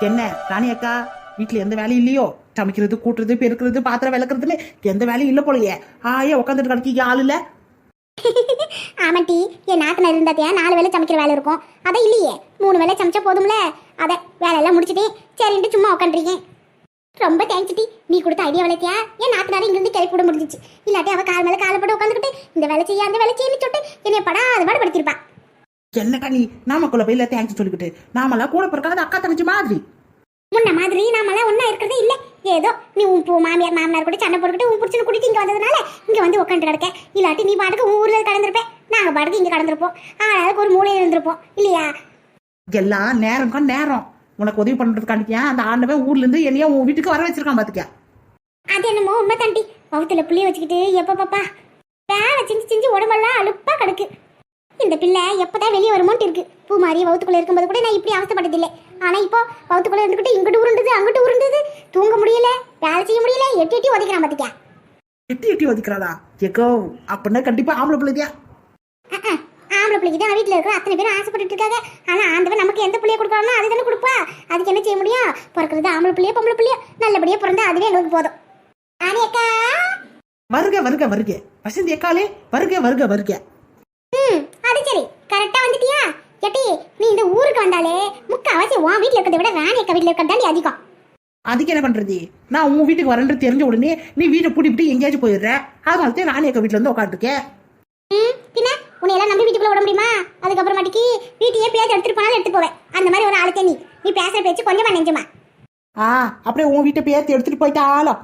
என்ன ராணி அக்கா வீட்டுல எந்த வேலையும் இல்லையோ? சமைக்கிறது கூட்டுறது பெருக்கிறது பாத்திரம் விளக்குறதுன்னு எந்த வேலையும் இல்ல போலயே. ஆயே உட்காந்துட்டு கிடக்கீங்க ஆள் இல்ல? டி என் நாத்தனார் இருந்தாத்தியா நாலு வேலை சமைக்கிற வேலை இருக்கும். அதான் இல்லையே மூணு வேலை சமைச்சா போதும்ல? அதை வேலையெல்லாம் முடிச்சிட்டேன் சரின்ட்டு சும்மா உட்காந்துருக்கேன் ரொம்ப தேங்க்ஸ் டி நீ கொடுத்த ஐடியா வளர்த்தியா என் நாத்தனார இங்கிருந்து கிளப்பி விட முடிஞ்சிச்சு. இல்லாட்டி அவ கால் மேல காலை போட்டு உட்காந்துக்கிட்டு இந்த வேலை செய்ய அந்த வேலை செய்யன்னு சொல்லிட்டு என்னை படா அது பாடு படுத்திருப்பான் என்னக்கா நீ? நாமக்குள்ள போய் தேங்க்ஸ் சொல்லிக்கிட்டு. நாமெல்லாம் கூட பிறக்காத அக்கா தங்கச்சி மாதிரி. முன்ன மாதிரி நாமெல்லாம் ஒன்றா இருக்கிறதே இல்லை. ஏதோ நீ உன் பூ மாமியார் மாமனார் கூட சண்டை போட்டுக்கிட்டு உன் பிடிச்சது குடிச்சு இங்கே வந்ததுனால இங்கே வந்து உட்காந்து கிடக்க. இல்லாட்டி நீ பாட்டுக்கு உன் ஊரில் கடந்திருப்பேன் நாங்கள் பாட்டுக்கு இங்கே கடந்திருப்போம். ஆளாளுக்கு ஒரு மூலையில் இருந்திருப்போம். இல்லையா? எல்லாம் நேரம்க்கா நேரம். உனக்கு உதவி பண்றதுக்காண்டியா அந்த ஆண்டவன் ஊர்ல இருந்து என்னைய உன் வீட்டுக்கு வர வச்சிருக்கான் பாத்துக்க. அது என்னமோ உண்மை தாண்டி வவுத்துல புளிய வச்சுக்கிட்டு எப்ப பாப்பா? வேலை செஞ்சு செஞ்சு உடம்பெல்லாம் அலுப்பா கிடக்கு. இந்த பிள்ளை எப்பதான் வெளியே வருமோன்ட்டு இருக்கு. பூ மாதிரி வவுத்துக்குள்ள இருக்கும்போது கூட நான் இப்படி அவசப்பட்டதில்லை ஆனா இப்போ வவுத்துக்குள்ள இருந்துக்கிட்டு இங்கிட்டு உருண்டுது அங்கிட்டு உருண்டுது. தூங்க முடியல வேலை செய்ய முடியல எட்டி எட்டி உதைக்கிறான் பாத்துக்க எட்டி எட்டி ஒதுக்குறாதா எக்கோ அப்படின்னா கண்டிப்பா ஆம்பளை பிள்ளைதியா ஆம்பளை பிள்ளைக்கு தான் வீட்டில் இருக்கிற அத்தனை பேரும் ஆசைப்பட்டுட்டு இருக்காங்க ஆனா ஆண்டவன் நமக்கு எந்த பிள்ளைய கொடுக்கணும்னா அது தானே கொடுப்பா. அதுக்கு என்ன செய்ய முடியும்? பிறக்கிறது ஆம்பளை பிள்ளையோ பொம்பளை பிள்ளையோ. நல்லபடியா பிறந்தா அதுவே எங்களுக்கு போதும். ஆனி அக்கா. வருக வருக வருக. வசந்தி அக்காலே வருக வருக வருக. ம். சரி கரெக்டா வந்துட்டியா? எட்டி நீ இந்த ஊருக்கு வந்தாலே முக்காவாசி உன் வீட்ல இருக்கிறத விட ராணி அக்கா வீட்ல இருக்கிறதாண்டி அதிகம். அதுக்கு என்ன பண்றது? நான் உன் வீட்டுக்கு வரேன்னு தெரிஞ்ச உடனே நீ வீட்டை பூட்டிவிட்டு எங்கேயாச்சும் போயிடுற. அதனால தான் ராணி அக்கா வீட்டுல இருந்து உட்காந்துருக்கேன் பின்ன உன்னை எல்லாம் நம்பி வீட்டுக்குள்ள விட முடியுமா? அதுக்கப்புறமாட்டிக்கு வீட்டையே பேச்சு எடுத்துட்டு போனாலும் எடுத்து போவேன். அந்த மாதிரி ஒரு ஆளுக்கே நீ. நீ பேசுற பேச்சு கொஞ்சமா நெஞ்சுமா. ஆ அப்படியே உன் வீட்டை பேர்த்து எடுத்துட்டு போயிட்டா ஆளும்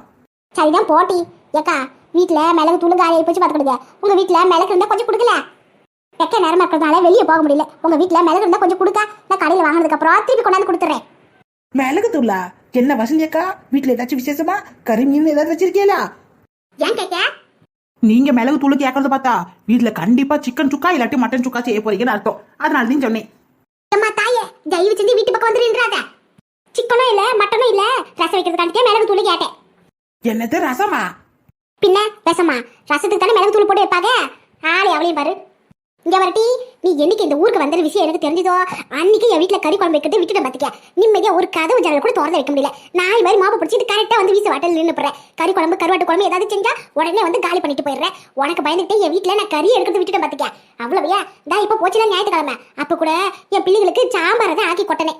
சரிதான் போட்டி. ஏக்கா வீட்ல மிளகு தூள் காலையை போச்சு பார்த்துக்கிடுங்க. உங்க வீட்ல மிளகு இருந்தா கொஞ்சம் கொடுக்கல. வெக்க நேரமா இருக்கிறதுனால வெளியே போக முடியல. உங்க வீட்ல மிளகு இருந்தா கொஞ்சம் கொடுக்க. நான் கடையில் வாங்கினதுக்கு அப்புறம் திருப்பி கொண்டாந்து கொடுத்துறேன். மிளகு தூளா? என்ன வசந்தி அக்கா? வீட்டுல ஏதாச்சும் விசேஷமா? கறி மீன் ஏதாவது வச்சிருக்கீங்களா? ஏன் கேட்க? நீங்க மிளகு தூள் கேட்கறத பார்த்தா வீட்டுல கண்டிப்பா சிக்கன் சுக்கா இல்லாட்டி மட்டன் சுக்கா செய்ய போறீங்கன்னு அர்த்தம். அதனால தான் சொன்னேன். அம்மா தாயே தயவு செஞ்சு வீட்டு பக்கம் வந்துருன்றாத சிக்கனும் இல்ல மட்டனும் இல்ல. ரசம் வைக்கிறதுக்காண்டியே மிளகு தூள் கேட்டேன். என்னது ரசமா? பின்ன ரசமா? ரசத்துக்கு தானே மிளகு தூள் போட்டு வைப்பாங்க? ஆளே அவளையும் பாரு. இங்கே வரட்டி நீ என்னைக்கு இந்த ஊருக்கு வந்த விஷயம் எனக்கு தெரிஞ்சதோ? அன்னைக்கு என் வீட்டுல கறி குழம்பு வைக்கிறது விட்டுட்டு பார்த்துக்க நிம்மதியா ஒரு கதவு ஜன்னல் கூட திறந்து வைக்க முடியல. நாய் மாதிரி மாப்பு பிடிச்சிட்டு கரெக்டா வந்து வீசு வாட்டல் நின்று போறேன் கறி குழம்பு கருவாட்டு குழம்பு ஏதாவது செஞ்சால் உடனே வந்து காலி பண்ணிட்டு போயிடுறேன். உனக்கு பயந்துட்டு என் வீட்டில் நான் கறி எடுக்கிறது விட்டுட்டு பாத்துக்க அவ்வளோவையா? தான் இப்போ போச்சுனா ஞாயிற்றுக்கிழமை. அப்ப கூட என் பிள்ளைகளுக்கு சாம்பாரை தான் ஆக்கி கொட்டனே.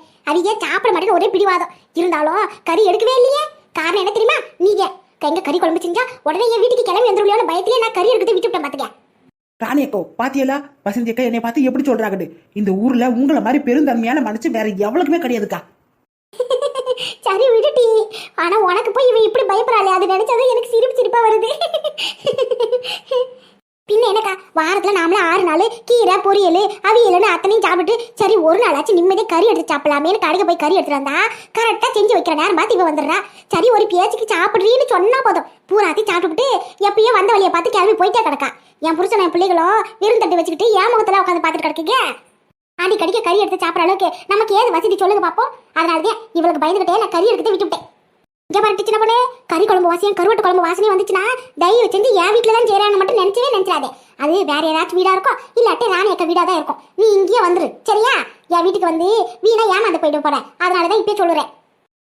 ஏன் சாப்பிட மாட்டேன்னு ஒரே பிடிவாதம். இருந்தாலும் கறி எடுக்கவே இல்லையே. காரணம் என்ன தெரியுமா? நீங்க. எங்க கறி குழம்பு செஞ்சா உடனே என் வீட்டுக்கு கிளம்பி வந்துருவியோன்னு பயத்திலே நான் கறி எடுக்கிறது விட்டுவிட்டேன் பாத்துக்க ராணி அக்கோ பாத்தியலா? வசந்தி அக்கா என்னை பார்த்து எப்படி சொல்றாங்கன்னு. இந்த ஊர்ல உங்களை மாதிரி பெருந்தன்மையான மனுஷன் வேற எவ்வளவுக்குமே கிடையாதுக்கா. சரி விடுடி. ஆனா உனக்கு போய் இவன் இப்படி பயப்படுறாளே அது நினைச்சது எனக்கு சிரிப்பு சிரிப்பா வருது. பின்ன என்னக்கா? வாரத்துல நாமளே ஆறு நாள் கீரை பொரியல் அவியல்னு அத்தனையும் சாப்பிட்டு சரி ஒரு நாளாச்சும் நிம்மதியாக கறி எடுத்து சாப்பிடலாமேனு கடைக்கு போய் கறி எடுத்துட்டு வந்தா கரெக்டாக செஞ்சு வைக்கிற நேரம் பார்த்து இவன் வந்துடுறா. சரி ஒரு பேச்சுக்கு சாப்பிட்றீன்னு சொன்னா போதும். பூராத்தி சாப்பிட்டுக்கிட்டு எப்பயும் வந்த வழியை பார்த்து கிளம்பி போயிட்டே கிடக்கா. என் புருஷன் என் பிள்ளைகளும் விருந்தட்டு வச்சுக்கிட்டு என் முகத்தில் உட்காந்து பார்த்துட்டு கிடக்குங்க? கடிக்க கறி எடுத்து சாப்பிட்ற அளவுக்கு நமக்கு ஏது வசதி சொல்லுங்க பார்ப்போம் அதனால தான் இவளுக்கு பயந்துகிட்டே நான் கறி எடுத்து விட்டுவிட்டேன். இங்கே பாரு சின்ன பொண்ணு கறி குழம்பு வாசனையும் கருவாட்டு குழம்பு வாசனையும் வந்துச்சுன்னா தயவு செஞ்சு என் வீட்டில் தான் செய்கிறான்னு மட்டும் நினச்சவே நினச்சிடாதே. அது வேற ஏதாச்சும் வீடா இருக்கும் இல்லாட்டி ராணி அக்கா வீடா தான் இருக்கும். நீ இங்கேயே வந்துரு சரியா? என் வீட்டுக்கு வந்து வீணா ஏமாந்து போயிட்டு போறேன். அதனால தான் இப்பயே சொல்லுறேன்.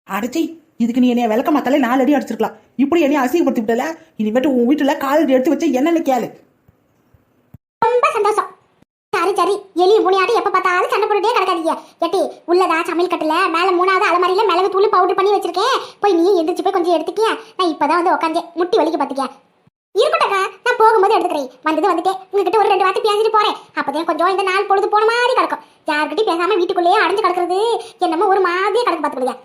அடிச்சி இதுக்கு நீ என்னைய விளக்க மாத்தாலே நாலு அடி அடிச்சிருக்கலாம். இப்படி என்னைய அசிங்கப்படுத்தி விட்டல? இனிமேட்டு உன் வீட்டுல காலடி எடுத்து வச்ச என்னென்னு கேளு. சரி சரி. எலி முனியாட்டி எப்ப பார்த்தாலும் சண்டை போட்டுட்டே கிடக்காதீங்க. எட்டி உள்ளதா சமையல் கட்டுல? மேல மூணாவது அலமாரியில மிளகு தூள் பவுடர் பண்ணி வச்சிருக்கேன். போய் நீ எந்திரிச்சு போய் கொஞ்சம் எடுத்துக்கியா நான் இப்பதான் வந்து உட்காந்து முட்டி வலிக்க பாத்துக்க. இருக்கட்டக்கா நான் போகும்போது எடுத்துக்கிறேன். வந்தது வந்துட்டேன். உங்ககிட்ட ஒரு ரெண்டு வார்த்தை பேசிட்டு போறேன். அப்பதான் கொஞ்சம் இந்த நாள் பொழுது போன மாதிரி கிடக்கும். யார்கிட்டயும் பேசாம வீட்டுக்குள்ளேயே அடைஞ்சு கிடக்குறது என்னமோ ஒரு மாதிரியே கிடக்கு பார்த்துக்கிடுங்க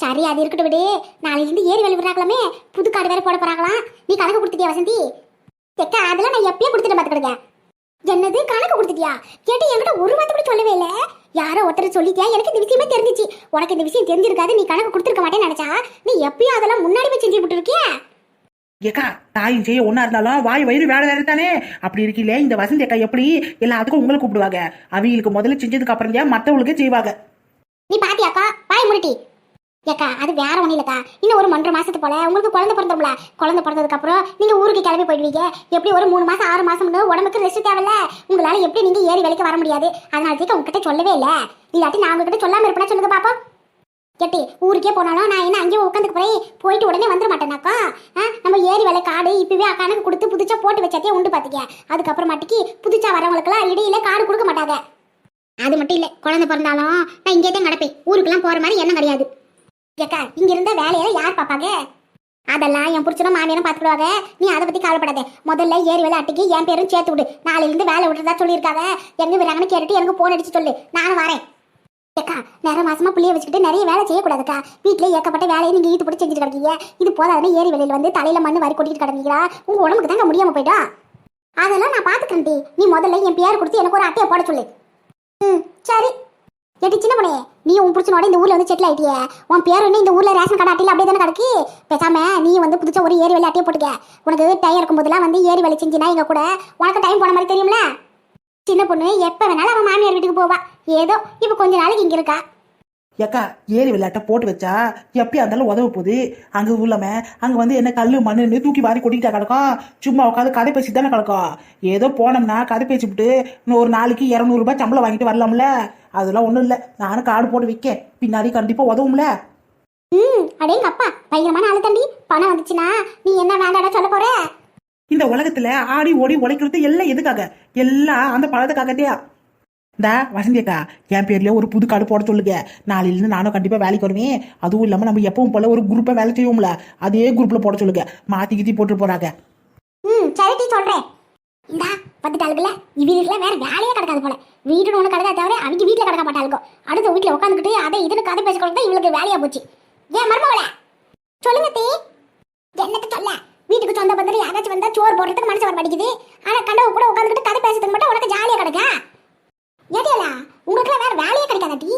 சரி அது இருக்கட்டும் விடு. நாளையிலிருந்து ஏறி வழி விடுறாங்களாமே. புது காடு வேற போட போறாங்களாம். நீ கணக்கு கொடுத்துட்டியா வசந்தி? எக்கா அதெல்லாம் நான் எப்பயும் கொடுத்துட்டு பார்த்துக்கிடுங்க என்னது கணக்கு கொடுத்துட்டியா? கேட்டு என்கிட்ட ஒரு வார்த்தை கூட சொல்லவே இல்ல. யாரோ ஒருத்தர் சொல்லிட்டியா? எனக்கு இந்த விஷயமே தெரிஞ்சிச்சு. உனக்கு இந்த விஷயம் தெரிஞ்சிருக்காது நீ கணக்கு கொடுத்துருக்க மாட்டேன்னு நினைச்சா? நீ எப்பயும் அதெல்லாம் முன்னாடி போய் செஞ்சு விட்டுருக்கியா ஏக்கா தாயும் செய்ய ஒன்னா இருந்தாலும் வாய் வயிறு வேலை வேற தானே? அப்படி இருக்கீங்களே இந்த வசந்தி அக்கா எப்படி எல்லாத்துக்கும் உங்களை கூப்பிடுவாங்க? அவங்களுக்கு முதல்ல செஞ்சதுக்கு அப்புறம் தான் மத்தவங்களுக்கு செய்வாங்க. நீ பாத்தியாக்கா? பாய் முருட்டி ஏக்கா அது வேற ஒன்றும் இல்லக்கா. இன்னும் ஒரு ஒன்றரை மாசத்து போல. உங்களுக்கு குழந்தை பிறந்தோம்ல குழந்தை பிறந்ததுக்கு அப்புறம் நீங்க ஊருக்கு கிளம்பி போயிடுவீங்க. எப்படி ஒரு மூணு மாசம் ஆறு மாசம் உடம்புக்கு ரெஸ்ட் தேவையில்ல? உங்களால எப்படி நீங்க ஏறி வேலைக்கு வர முடியாது? அதனால தான் உங்ககிட்ட சொல்லவே இல்ல. இல்லாட்டி நான் உங்ககிட்ட சொல்லாம இருப்பேனா சொல்லுங்க பாப்போம். கேட்டி ஊருக்கே போனாலும் நான் என்ன அங்கேயே உட்காந்துக்கு போய் போயிட்டு உடனே வந்துட மாட்டேனாக்கா? நம்ம ஏரி வேலை காடு இப்பவே கணக்கு கொடுத்து புதுச்சா போட்டு வச்சாத்தே உண்டு பாத்துக்க. அதுக்கப்புறமாட்டிக்கு புதுச்சா வரவங்களுக்குலாம் இடையில காடு கொடுக்க மாட்டாங்க அது மட்டும் இல்ல குழந்தை பிறந்தாலும் நான் இங்கே தான் கிடப்பேன். ஊருக்குலாம் போற மாதிரி என்ன கிடையாது. கேக்கா இங்க இருந்த வேலையில யார் பாப்பாங்க அதெல்லாம் என் புடிச்சனும் மாமியாரும் பாத்துக்கிடுவாங்க நீ அதை பத்தி கவலைப்படாத. முதல்ல ஏரி வேலை அட்டிக்கு என் பேரும் சேர்த்து விடு. நாளையிலிருந்து வேலை விட்டுறதா சொல்லியிருக்காங்க. எங்க விடுறாங்கன்னு கேட்டுட்டு எனக்கு போன் அடிச்சு சொல்லு. நானும் வரேன். ஏக்கா நேரம் மாசமா புள்ளிய வச்சுக்கிட்டு நிறைய வேலை செய்யக்கூடாதுக்கா. வீட்டுல ஏக்கப்பட்ட வேலையை நீங்க ஈட்டு போட்டு செஞ்சுட்டு கிடக்கீங்க. இது போதாதுன்னு ஏரி வேலையில வந்து தலையில மண்ணு வாரி கொட்டிட்டு கிடந்தீங்களா உங்க உடம்புக்கு தாங்க முடியாம போயிட்டா? அதெல்லாம் நான் பாத்துக்கிறேன் நீ முதல்ல என் பேர் கொடுத்து எனக்கு ஒரு அட்டையை போட சொல்லு. ம் சரி. ஏடி சின்ன பொண்ணே நீ உன் புருஷனோட இந்த ஊர்ல வந்து செட்டில் ஆயிட்டியே. உன் பேர் என்ன இந்த ஊர்ல ரேஷன் கடை அட்டையில அப்படியே தானே கிடக்கு? பேசாம நீ வந்து புதுச்சா ஒரு ஏரி வேலை அட்டையை போட்டுக்க. உனக்கு டைம் இருக்கும்போதெல்லாம் வந்து ஏரி வேலை செஞ்சினா எங்க கூட? உனக்கு டைம் போன மாதிரி தெரியும்ல? சின்ன பொண்ணு எப்ப வேணாலும் அவன் மாமியார் வீட்டுக்கு போவா. ஏதோ இப்ப கொஞ்ச நாளைக்கு இங்க இருக்கா. ஏக்கா ஏரி விளையாட்டை போட்டு வச்சா எப்படியா இருந்தாலும் உதவ போகுது. அங்கே உள்ளம அங்கே வந்து என்ன கல் மண்ணுன்னு தூக்கி வாரி கொட்டிக்கிட்டா கிடக்கும். சும்மா உட்காந்து கதை பேசி தானே கிடக்கும். ஏதோ போனோம்னா கதை பேசிவிட்டு ஒரு நாளைக்கு இரநூறுபா சம்பளம் வாங்கிட்டு வரலாம்ல. அதெல்லாம் ஒன்றும் இல்லை. நானும் கார்டு போட்டு வைக்க பின்னாடி கண்டிப்பாக உதவும்ல. ம் அடேங்க அப்பா பயங்கரமான ஆளு தண்டி பணம் வந்துச்சுன்னா நீ என்ன வேண்டாடா சொல்ல போற? இந்த உலகத்துல ஆடி ஓடி உழைக்கிறது எல்லாம் எதுக்காக? எல்லாம் அந்த பழத்துக்காகட்டியா இந்த வசந்தி அக்கா என் பேர்ல ஒரு புது கார்டு போட சொல்லுங்க. நாளையிலிருந்து நானும் கண்டிப்பா வேலைக்கு வருவேன். அதுவும் இல்லாம நம்ம எப்பவும் போல ஒரு குரூப்பை வேலை செய்வோம்ல. அதே குரூப்ல போட சொல்லுங்க. மாத்தி கித்தி போட்டு போறாங்க. ம் சரிட்டி சொல்றேன். இந்தா வந்துட்டாளுக்குல இவங்களுக்குல வேற வேலையே கிடக்காது போல. வீட்டுன்னு ஒண்ணு கிடக்கா தவிர அவங்க வீட்டுல கிடக்க மாட்டாளுக்கோ அடுத்த வீட்டுல உட்காந்துக்கிட்டு அதை இதுன்னு கதை பேசிக்கிறது தான் இவளுக்கு வேலையா போச்சு. ஏன் மருமகள? சொல்லுங்க தீ. என்னத்த சொல்ல? வீட்டுக்கு சொந்த பந்தம் யாராச்சும் வந்தா சோறு போடுறதுக்கு மனசு வர மாட்டேங்குது. ஆனா கண்டவ கூட உட்காந்துக்கிட்டு கதை பேசுறதுக்கு மட்டும் உனக்கு ஜாலியா கிடக்கா? ஏடியலா உங்களுக்கு வேற வேலையே கிடைக்காதாட்டி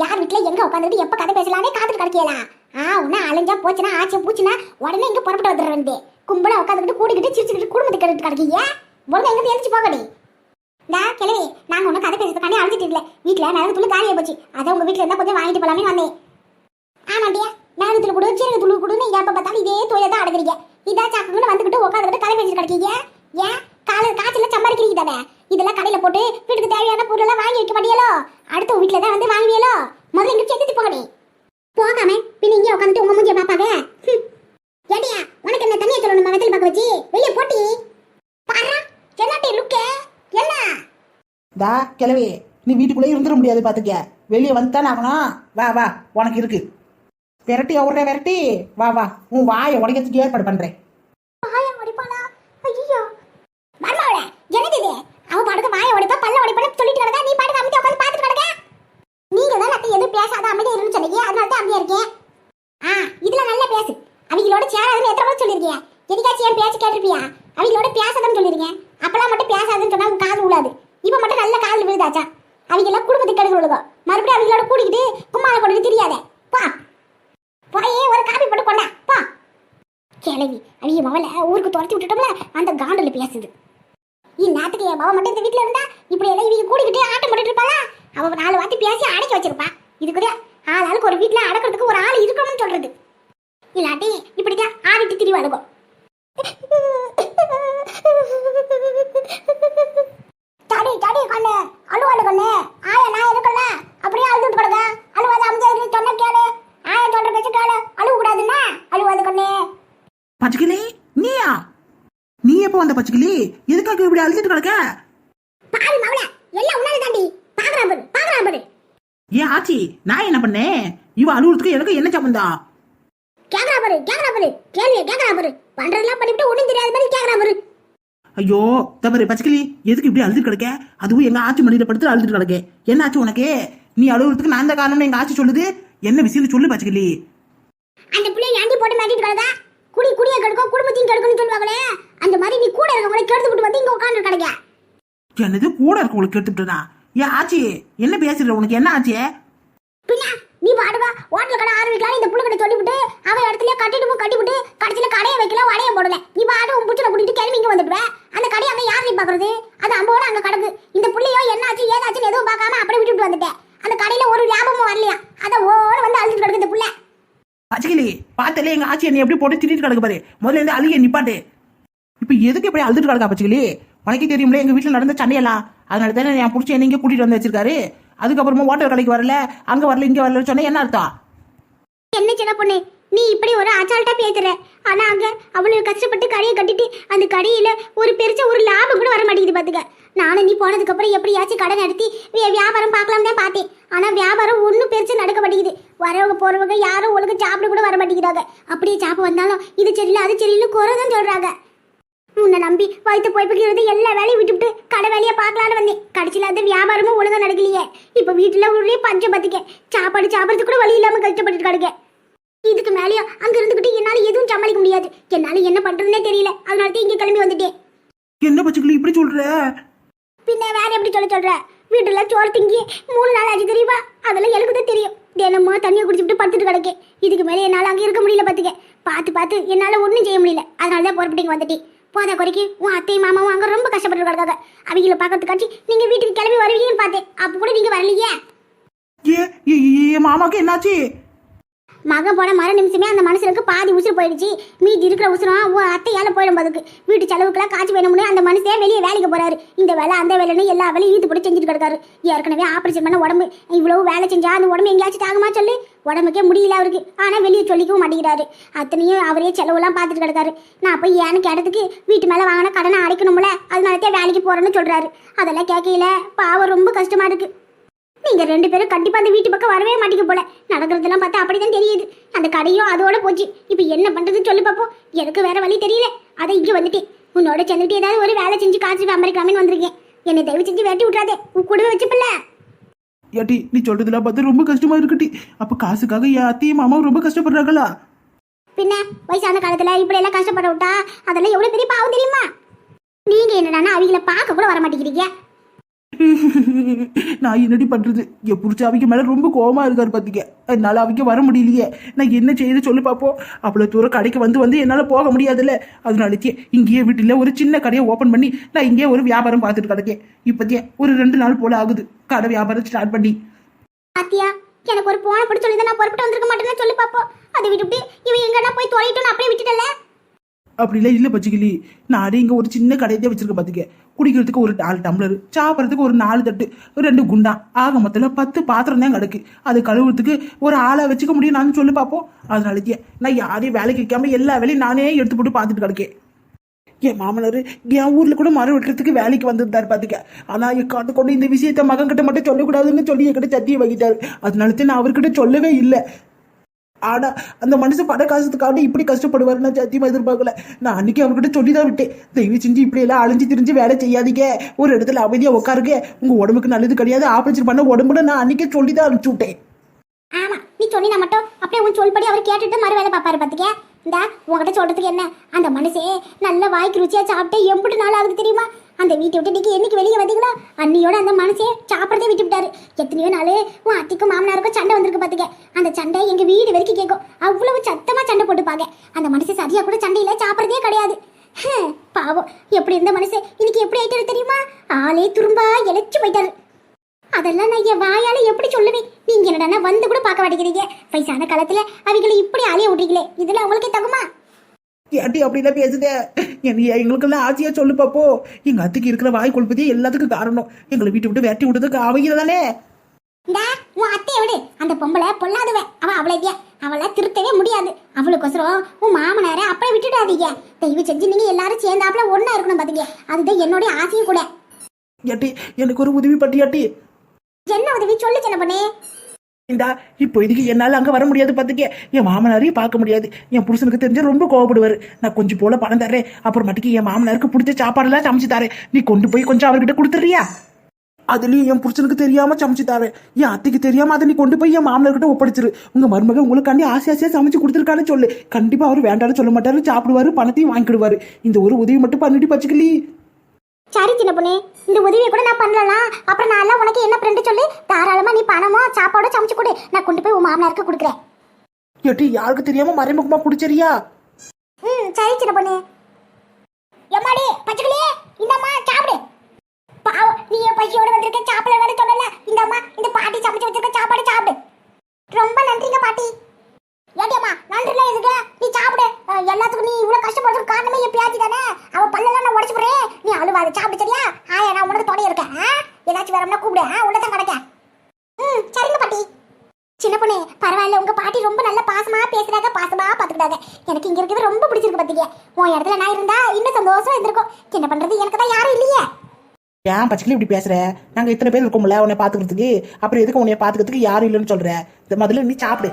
யார் வீட்டுல எங்க உட்காந்துட்டு எப்ப கதை பேசலாமே காத்துட்டு கிடைக்கலாம் ஆ உன்ன அலைஞ்சா போச்சுனா ஆச்சு பூச்சுனா உடனே இங்க புறப்பட்டு வந்துடுறேன் கும்பலா உட்காந்துக்கிட்டு கூடிக்கிட்டு சிரிச்சுக்கிட்டு குடும்பத்துக்கு கேட்டு கிடக்கீங்க ஒழுங்கா எங்க எழுச்சி போகடி டா கிளவி நாங்க ஒன்றும் கதை பேசுறதுக்காண்டி அழைச்சிட்டு இல்லை. வீட்டுல மிளகு தூள் காலியா போச்சு. அதான் உங்க வீட்டுல இருந்தா கொஞ்சம் வாங்கிட்டு போலாமே வந்தேன். ஆமாட்டியா மிளகு தூள் கொடு சீரக தூள் கொடுன்னு எப்ப பார்த்தாலும் இதே தோயை தான் அடக்குறீங்க. இதா சாக்குன்னு வந்துகிட்டு உட்காந்துக்கிட்டு கதை பேசிட்டு கிடைக்கீங்க? ஏன்? கால காய்ச்சல சம்பாதிக்கிறீங்க தானே? இதெல்லாம் கடையில போட்டு வீட்டுக்கு தேவையான பொருள் எல்லாம் வாங்கி வைக்க மாட்டியலோ? அடுத்த வீட்டுல தான் வந்து வாங்குவியலோ? முதல்ல இங்க சேர்த்துட்டு போகடி போகாம பின்ன இங்கே உட்காந்துட்டு உங்க மூஞ்சிய பாப்பாங்க ஏடியா உனக்கு என்ன தண்ணியை சொல்லணும்? வெத்தல் பார்க்க வச்சு. வெளியே போட்டி. பரா. என்னட்டி லுக்கே? என்ன? தா கிளவி நீ வீட்டுக்குள்ளே இருந்துட முடியாது பாத்துக்க. வெளியே வந்துட்டானே ஆகணும். வா வா உனக்கு இருக்கு. விரட்டி அவர்கிட்ட விரட்டி. வா வா உன் வாயை உடைக்கிறதுக்கு ஏற்பாடு பண்றேன். வாயை உடைப்பாளா? ஐயோ. மர்மாவள என்னது இது? அவ பாட்டுக்கு வாயை உடைப்பா பல்ல உடைப்பான்னு சொல்லிட்டு கிடக்கா? நீ பாட்டுக்கு அமைதியா உட்காந்து பார்த்துட்டு கிடக்க? நீங்க தான் அத்தை எதுவும் பேசாத அமைதியா இருன்னு சொன்னீங்க. அதனால தான் அமைதியா இருக்கேன். ஆ இதுல நல்லா பேசு. அவங்களோட சேராதுன்னு எத்தனை முறை சொல்லிருக்கீங்க எதுக்காச்சும் என் பேச்சு கேட்டிருப்பியா? அவங்களோட பேசாதன்னு சொல்லிருக்கேன் அப்பெல்லாம் மட்டும் பேசாதுன்னு சொன்னா உங்க காது விழாது இப்ப மட்டும் நல்ல அவங்க எல்லாம் குடும்பத்துக்கு கெடுக்க விழுகும் மறுபடியும் அவங்களோட கூட்டிக்கிட்டு கும்மால கொண்டு தெரியாத. பா. போய் ஒரு காப்பி போட்டு கொண்டா. பா. கிளவி அவங்க மவள ஊருக்கு துரத்தி விட்டுட்டோம்ல அந்த காண்டில் பேசுது. இந்நேரத்துக்கு என் மவன் மட்டும் இந்த வீட்டில் இருந்தா இப்படி எல்லாம் இவங்க கூட்டிக்கிட்டு ஆட்டம் போட்டுட்டு இருப்பாளா? அவ நாலு வாட்டி பேசி அடக்கி வச்சிருப்பா. இதுக்குதே ஆள் ஆளுக்கு ஒரு வீட்டில் அடக்கிறதுக்கு ஒரு ஆள் இருக்கணும்னு சொல்றது. இல்லாட்டி இப்படிதான் ஆடிட்டு திரிவாளுக்கும் தடி தடி கண்ணு அழுவாளு கண்ணு ஆயா நான் இருக்கல அப்படியே அழுதுட்டு கிடக்க அழுவாத அமைதியா சொன்ன கேளு ஆயா சொல்ற பேச்சு கேளு அழுவ கூடாதுன்னா அழுவாது கண்ணு பச்சைக்கிளி நீயா நீ எப்போ வந்த பச்சைக்கிளி எதுக்காக இப்படி அழுதுட்டு கிடக்க பாவி மவள எல்லாம் உன்னால தாண்டி பாக்குறா பாரு பாக்குறா பாரு ஏன் ஆச்சி நான் என்ன பண்ணேன்? இவ அழுவுறதுக்கு எனக்கு என்ன சம்பந்தம்? கேக்குறா பாரு கேக்குறா பாரு. கேள்வியை கேக்குறா பாரு. பண்றதெல்லாம் பண்ணிவிட்டு ஒண்ணும் தெரியாத மாதிரி கேக்குறா பாரு. ஐயோ தவறு பச்சைக்கிளி எதுக்கு இப்படி அழுதுட்டு கிடக்க? அதுவும் எங்க ஆச்சி மடியில படுத்து அழுதுட்டு கிடக்க. என்ன ஆச்சு உனக்கு? நீ அழுவுறதுக்கு நான் தான் காரணம்னு எங்க ஆச்சி சொல்லுது? என்ன விஷயம் சொல்லு பச்சைக்கிளி. அந்த பிள்ளைய ஏண்டி போட்டு மாட்டிட்டு கிடக்கா குடி குடிய கெடுக்கும் குடும்பத்தையும் கெடுக்கும்னு சொல்லுவாங்களே? அந்த மாதிரி நீ கூட இருக்கவங்கள கெடுத்து விட்டு வந்து இங்க உட்காந்து கிடக்க. என்னது கூட இருக்கவங்களுக்கு எடுத்துட்டா ஏன் ஆச்சி என்ன பேசுற உனக்கு என்ன ஆச்சு? பின்ன நீ பாடுவா ஹோட்டல் கடை ஆரம்பிக்கலாம் இந்த புள்ள கடை சொல்லிவிட்டு அவன் இடத்துல கட்டிட்டு கட்டிவிட்டு கடைசியில கடையை வைக்கல வடையை போடல நீ பாடு உன் புச்சில கூட்டிட்டு கிளம்பி இங்கே வந்துடுவேன் அந்த கடையை அங்கே யார் நீ பாக்குறது? அது அம்போட அங்க கிடக்கு. இந்த புள்ளையோ என்னாச்சு ஏதாச்சுன்னு எதுவும் பார்க்காம அப்படியே விட்டுட்டு வந்துட்டேன். அந்த கடையில ஒரு லாபமும் வரலையா? அதை ஓட வந்து அழுதுட்டு கிடக்கு இந்த புள்ள. பச்சைக்கிளி பார்த்தல எங்க ஆச்சி என்னை எப்படி போட்டு திட்டிட்டு கிடக்கு பாரு. முதல்ல இருந்து அழுகிய நிப்பாட்டு. இப்ப எதுக்கு இப்படி அழுதுட்டு கிடக்கா பச்சைக்கிளி உனக்கே தெரியும்ல எங்க வீட்டுல நடந்த சண்டையெல்லாம். அதனால தானே என் பிடிச்சி என்ன இங்க கூட்டிட்டு வந்து வச்சிருக்காரு. அதுக்கப்புறமா ஓட்டர் கடைக்கு வரல அங்க வரல இங்க வரல சொன்ன என்ன அர்த்தம்? என்ன சின்ன பொண்ணு நீ இப்படி ஒரு அசால்ட்டா பேசுற. ஆனா அங்க அவ்வளவு கஷ்டப்பட்டு கடையை கட்டிட்டு அந்த கடையில ஒரு பெருசா ஒரு லாபம் கூட வர மாட்டேங்குது பாத்துக்க. நானும் நீ போனதுக்கு அப்புறம் எப்படியாச்சும் கடை நடத்தி வியாபாரம் பார்க்கலாம் தான் பார்த்தேன். ஆனா வியாபாரம் ஒன்றும் பெருசு நடக்க மாட்டேங்குது. வரவங்க போறவங்க யாரும் ஒழுங்கு சாப்பிட கூட வர மாட்டேங்கிறாங்க. அப்படியே சாப்பிட வந்தாலும் இது சரியில்லை அது சரியில்லை குறை தான் சொல்றாங்க. உன்னை நம்பி வயிற்று போய்ப்புக்கிறது எல்லா வேலையும் விட்டுவிட்டு கடை வேலையை பார்க்கலான்னு வந்தேன். கடைசியில் அந்த வியாபாரமும் ஒழுங்கா நடக்கலையே. இப்போ வீட்டில் ஒரே பஞ்சம் பத்திக்க சாப்பாடு சாப்பிட்றதுக்கு கூட வழி இல்லாமல் கஷ்டப்பட்டுட்டு கிடக்க இதுக்கு மேலேயும் அங்க இருந்துகிட்டு என்னால எதுவும் சமாளிக்க முடியாது. என்னால என்ன பண்றதுனே தெரியல. அதனால தான் இங்க கிளம்பி வந்துட்டேன். என்ன பச்சைக்கிளி இப்படி சொல்ற? பின்ன வேற எப்படி சொல்ல சொல்ற? வீட்டுல சோறு திங்கி மூணு நாள் ஆச்சு தெரியுமா? அதெல்லாம் எனக்கு தான் தெரியும். தினமா தண்ணியை குடிச்சுட்டு படுத்துட்டு கிடக்கேன். இதுக்கு மேலே என்னால அங்க இருக்க முடியல பாத்துக்க. பார்த்து பார்த்து என்னால ஒண்ணும் செய்ய முடியல. அதனால தான் புறப்பட்டு வந்துட்டேன். போதா குறைக்கு உன் அத்தை மாமாவும் அங்கே ரொம்ப கஷ்டப்பட்டு கிடக்காங்க அவங்கள பார்க்கறதுக்காச்சு நீங்கள் வீட்டுக்கு கிளம்பி வருவீங்கன்னு பார்த்தேன். அப்போ கூட நீங்கள் வரலையே. ஏ மாமாவுக்கு என்னாச்சு? மகன் போன மறு நிமிஷமே அந்த மனுஷனுக்கு பாதி உசுறு போயிடுச்சு. மீதி இருக்கிற உசுரம் அத்தையால போயிடும் போதுக்கு வீட்டு செலவுக்குலாம் காட்சி வேணும்னு அந்த மனுஷன் வெளியே வேலைக்கு போறாரு. இந்த வேலை அந்த வேலைன்னு எல்லா வேலையும் ஈத்து போட்டு செஞ்சுட்டு கிடக்காரு. ஏற்கனவே ஆபரேஷன் பண்ண உடம்பு இவ்வளவு வேலை செஞ்சா அந்த உடம்பு எங்கேயாச்சும் தாகுமா சொல்லு? உடம்புக்கே முடியல அவருக்கு. ஆனா வெளியே சொல்லிக்கவும் மாட்டேங்கிறாரு. அத்தனையும் அவரே செலவுலாம் பார்த்துட்டு கிடக்காரு. நான் போய் ஏன்னு கேட்டதுக்கு வீட்டு மேல வாங்கின கடனை அடைக்கணும்ல. அதனால தான் வேலைக்கு போறேன்னு சொல்றாரு. அதெல்லாம் கேட்கல பாவம் ரொம்ப கஷ்டமா இருக்கு. நீங்க ரெண்டு பேரும் கண்டிப்பா அந்த வீட்டு பக்கம் வரவே மாட்டீங்க போல. நடக்கிறதெல்லாம் பார்த்தா அப்படிதான் தெரியுது. அந்த கடையும் அதோட போச்சு. இப்போ என்ன பண்றதுன்னு சொல்லி பார்ப்போம் எனக்கு வேற வழி தெரியல. அதை இங்க வந்துட்டேன். உன்னோட சேர்ந்துட்டு ஏதாவது ஒரு வேலை செஞ்சு காசு சம்பாதிக்கலாமேன்னு வந்திருக்கேன் என்னை தயவு செஞ்சு வெட்டி விட்றாதே உன் கூடவே வச்சுப்பல ஏட்டி நீ சொல்றதுலாம் பார்த்து ரொம்ப கஷ்டமா இருக்குட்டி. அப்ப காசுக்காக என் அத்தையும் மாமாவும் ரொம்ப கஷ்டப்படுறாங்களா? பின்ன வயசான காலத்துல இப்படி எல்லாம் கஷ்டப்பட விட்டா அதெல்லாம் எவ்வளவு பெரிய பாவம் தெரியுமா? நீங்க என்னடான்னா அவங்கள பார்க்க கூட வர மாட்டேங்கிறீங்க. நான் என்னடி பண்றது? என் புடிச்ச அவங்க மேல ரொம்ப கோவமா இருக்காரு பாத்தீங்க. என்னால அவங்க வர முடியலையே. நான் என்ன செய்யுது சொல்லி பார்ப்போம் அவ்வளவு தூரம் கடைக்கு வந்து வந்து என்னால போக முடியாதுல்ல. அதனாலக்கே இங்கேயே வீட்டுல ஒரு சின்ன கடையை ஓபன் பண்ணி நான் இங்கேயே ஒரு வியாபாரம் பார்த்துட்டு கிடக்கேன். இப்பத்தியே ஒரு ரெண்டு நாள் போல ஆகுது. கடை வியாபாரம் ஸ்டார்ட் பண்ணி. பாத்தியா எனக்கு ஒரு போன பிடிச்சி நான் புறப்பட்டு வந்திருக்க மாட்டேன்னு சொல்லி பார்ப்போம் அதை விட்டுவிட்டு இவன் எங்கன்னா போய் தொலைட்டோன்னு அப்படியே விட்டுட்டல அப்படிலாம் இல்லை பச்சிக்கிளி நானே இங்கே ஒரு சின்ன கடையை வச்சிருக்க பார்த்துக்க குடிக்கிறதுக்கு ஒரு நாலு டம்ளர் சாப்பிட்றதுக்கு ஒரு நாலு தட்டு ஒரு ரெண்டு குண்டா. ஆக மொத்தத்தில் பத்து பாத்திரம் தான் கிடக்கு. அது கழுவுறதுக்கு ஒரு ஆளை வச்சுக்க முடியும் நான் சொல்லி பார்ப்போம் அதனாலயே நான் யாரையும் வேலைக்கு வைக்காம எல்லா வேலையும் நானே எடுத்து போட்டு பார்த்துட்டு கிடக்கேன். என் மாமனார் என் ஊரில் கூட மரம் வெட்டுறதுக்கு வேலைக்கு வந்திருந்தார் பார்த்துக்க ஆனால் எக்காட்டு கொண்டு இந்த விஷயத்த மகன் கிட்ட மட்டும் சொல்லக்கூடாதுன்னு சொல்லி என்கிட்ட சத்தியம் வகித்தார். அதனால தான் நான் அவர்கிட்ட சொல்லவே இல்லை. ஆனா அந்த மனுஷன் பட காசுக்காண்டி இப்படி கஷ்டப்படுவார் நான் சத்தியமா எதிர்பார்க்கல. நான் அன்னைக்கு அவர்கிட்ட சொல்லி தான் விட்டேன். தயவு செஞ்சு இப்படி எல்லாம் அழிஞ்சு திரிஞ்சு வேலை செய்யாதீங்க. ஒரு இடத்துல அமைதியா உட்காருங்க உங்க உடம்புக்கு நல்லது கிடையாது. ஆபரேஷன் பண்ண உடம்புல நான் அன்னைக்கு சொல்லி தான் அனுப்பிச்சு விட்டேன். ஆமா நீ சொன்னினா மட்டும். அப்படியே உன் சொல்படி அவர் கேட்டுட்டு மறு வேலை பாப்பாரு பாத்துக்க. இந்த உன்கிட்ட சொல்றதுக்கு என்ன? அந்த மனுஷே நல்ல வாய்க்கு ருச்சியா சாப்பிட்டு எம்பிட்டு நாள் ஆகுது தெரியுமா? அந்த வீட்டை விட்டு நீங்க என்னைக்கு வெளியே வந்தீங்களோ? அன்னியோட அந்த மனசே சாப்பிட்றதே விட்டு விட்டாரு. எத்தனையோ நாள் உன் அத்திக்கும் மாமனாருக்கும் சண்டை வந்திருக்கு பாத்துக்க. அந்த சண்டை எங்க வீடு வரைக்கும் கேட்கும் அவ்வளவு சத்தமா சண்டை போட்டுப்பாங்க. அந்த மனுஷன் சரியா கூட சண்டையில சாப்பிட்றதே கிடையாது. பாவம். எப்படி இருந்த மனுஷன் இன்னைக்கு எப்படி ஆயிட்டாரு தெரியுமா? ஆளே துரும்பா இழைச்சு போயிட்டாரு. அதெல்லாம் நான் என் வாயால எப்படி சொல்லுவேன்? நீங்க என்னடா வந்து கூட பார்க்க மாட்டேங்கிறீங்க. வயசான காலத்துல அவங்களை இப்படி அலைய விட்றீங்களே. இதுல அவங்களுக்கே தகுமா? ஏட்டி அப்படிலாம் பேசுதே? என்ன எங்களுக்கெல்லாம் ஆசையா சொல்லு பாப்போ. எங்க அத்தைக்கு இருக்கிற வாய் கொழுப்பதே எல்லாத்துக்கும் காரணம். எங்களை வீட்டை விட்டு வெட்டி விட்டதுக்கு அவங்க தானே உன் அத்தையை விடு. அந்த பொம்பளை பொல்லாதவ. அவ அவளையா அவளை திருத்தவே முடியாது. அவளுக்கோசரம் உன் மாமனாரை அப்படியே விட்டுடாதீங்க. தயவு செஞ்சு நீங்க எல்லாரும் சேர்ந்தாப்புல ஒண்ணா இருக்கணும் பாத்தீங்க அதுதான் என்னுடைய ஆசையும் கூட. ஏட்டி எனக்கு ஒரு உதவி பட்டியாட்டி என்ன உதவி? சொல்லு சின்ன பொண்ணே. இந்தா இப்போ இதுக்கு என்னால் அங்கே வர முடியாது பார்த்துக்க. என் மாமனாரையும் பார்க்க முடியாது. என் புருஷனுக்கு தெரிஞ்ச ரொம்ப கோவப்படுவார். நான் கொஞ்சம் போல பணம் தர்றேன். அப்புறமாட்டிக்கு என் மாமனாருக்கு பிடிச்ச சாப்பாடெல்லாம் சமைச்சு தரேன். நீ கொண்டு போய் கொஞ்சம் அவர்கிட்ட கொடுத்துட்றியா? அதுலயும் என் புருஷனுக்கு தெரியாம சமைச்சு தரேன். என் அத்தைக்கு தெரியாம அதை நீ கொண்டு போய் என் மாமனார்கிட்ட ஒப்படைச்சிரு. உங்க மருமக உங்களுக்காண்டி ஆசை ஆசையா சமைச்சு கொடுத்துருக்கான்னு சொல்லு. கண்டிப்பா அவர் வேண்டாம்னு சொல்ல மாட்டாரு. சாப்பிடுவாரு பணத்தையும் வாங்கிடுவாரு இந்த ஒரு உதவி மட்டும் பண்ணிட்டு பச்சுக்கலி. சரி சின்ன பொண்ணு இந்த உதவியை கூட நான் பண்ணலாம் அப்புறம் நான் எல்லாம் உனக்கு என்ன ஃப்ரெண்டு சொல்லி? தாராளமா நீ பணமோ சாப்பாடோ சமைச்சு கொடு. நான் கொண்டு போய் உன் மாமனாருக்கு கொடுக்குறேன். எட்டி யாருக்கு தெரியாம மறைமுகமா குடிச்சரியா ம் சரி சின்ன பொண்ணு. எம்மாடி பச்சைக்கிளியே இந்தம்மா சாப்பிடு. பாவம் நீ என் பசியோட வந்திருக்க சாப்பிட வேற சொல்லல. இந்தம்மா இந்த பாட்டி சமைச்சு வச்சிருக்க சாப்பாடு சாப்பிடு. ரொம்ப நன்றிங்க பாட்டி. ஏடியம்மா நன்றில எதுக்கு? நீ சாப்பிடு. எல்லாத்துக்கும் நீ இவ்வளவு கஷ்டப்படுறதுக்கு காரணமே என் பியாச்சி தானே? அவ பல்லெல்லாம் நீ சாப்பிட்டு சரியா? ஆயா நான் உனக்கு துணை இருக்கேன். ஆ? ஏதாச்சும் வேறம்னா கூப்பிடு. ஆ உள்ளதான் கிடைக்க ம் சரிங்க பாட்டி. சின்ன பொண்ணு பரவாயில்ல. உங்க பாட்டி ரொம்ப நல்ல பாசமா இருந்தாங்க எனக்கு இங்க இருக்கிறது ரொம்ப பிடிச்சிருக்கு பாத்தீங்க உன் இடத்துல நான் இருந்தா இன்னும் சந்தோஷம் இருந்திருக்கும். என்ன பண்றது? எனக்கு தான் யாரும் இல்லையே. ஏன் பச்சைக்கிளி இப்படி பேசுற? நாங்க இத்தனை பேர் இருக்கோம்ல உன்னை பாத்துக்கிறதுக்கு. அப்புறம் எதுக்கு உன்னை பாத்துக்கிறதுக்கு யாரும் இல்லைன்னு சொல்ற? இந்த முதல்ல நீ சாப்பிடு.